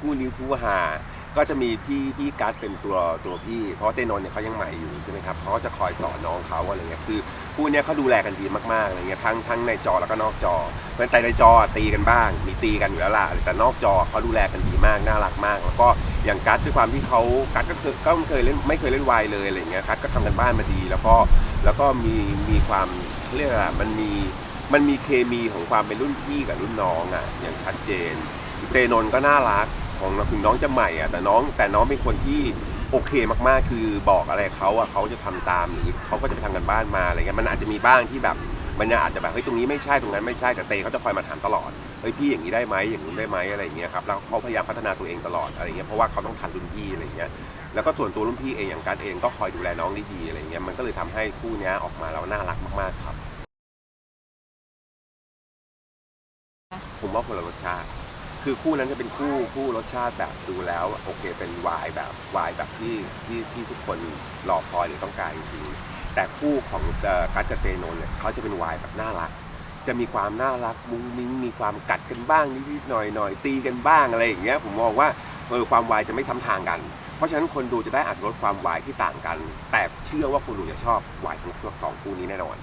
คู่นิ้วคู่หา ก็จะมีพี่พี่กัสเป็นตัวตัวพี่ เพราะเต้นนนท์เนี่ยเขายังใหม่อยู่ใช่ไหมครับเขาก็จะคอยสอนน้องเขาอะไรเงี้ยคือคู่เนี้ยเขาดูแลกันดีมากๆอะไรเงี้ยทั้งทั้งในจอแล้วก็นอกจอเพราะฉะนั้นแต่ในจอตีกันบ้าง มีตีกันอยู่แล้วล่ะแต่นอกจอเขาดูแลกันดีมากน่ารักมาก แล้วก็อย่างกัสด้วยความที่เขากัสก็เคยก็ไม่เคยเล่นไม่เคยเล่นวายเลยอะไรเงี้ยกัสก็ทำกันบ้านมาดี แล้วก็แล้วก็มีมีความเรียกอะมันมีมันมีเคมีของความเป็นรุ่นพี่กับรุ่นน้องอะอย่างชัดเจนเตนนท์ก็น่ารัก ของถึงน้องจะใหม่อะแต่น้องแต่น้องเป็นคนที่โอเคมากๆ คือบอกอะไรเขาอะเขาจะทำตามหรือเขาก็จะไปทำกันบ้านมาอะไรเงี้ยมันอาจจะมีบ้างที่แบบมันอาจจะแบบเฮ้ยตรงนี้ไม่ใช่ตรงนั้นไม่ใช่แต่เตเขาจะคอยมาถามตลอดเฮ้ยพี่อย่างนี้ได้ไหมอย่างนู้นได้ไหมอะไรเงี้ยครับแล้วเขาพยายามพัฒนาตัวเองตลอดอะไรเงี้ยเพราะว่าเขาต้องทันรุ่นพี่อะไรเงี้ยแล้วก็ส่วนตัวรุ่นพี่เองอย่างการเองก็คอยดูแลน้องด้ดีอะไรเงี้ยมันก็เลยทำให้คู่นี้ออกมาแล้วน่ารักมากๆครับ ผมว่าคนละรสชาติ คือคู่นั้นจะเป็นคู่คู่รสชาติแบบดูแล้วโอเคเป็นวายแบบวายแบบที่ที่ที่ทุกคนรอคอยหรือต้องการจริงๆแต่คู่ของกัสกับเตโนนเนี่ยเขาจะเป็นวายแบบน่ารัก จะมีความน่ารักมุ้งมิ้งมีความกัดกันบ้างนิดๆหน่อยๆตีกันบ้างอะไรอย่างเงี้ยผมมองว่าเออความวายจะไม่ซ้ำทางกัน เพราะฉะนั้นคนดูจะได้อัดรสความวายที่ต่างกัน แต่เชื่อว่าคนดูจะชอบวายทั้งสองคู่นี้แน่นอน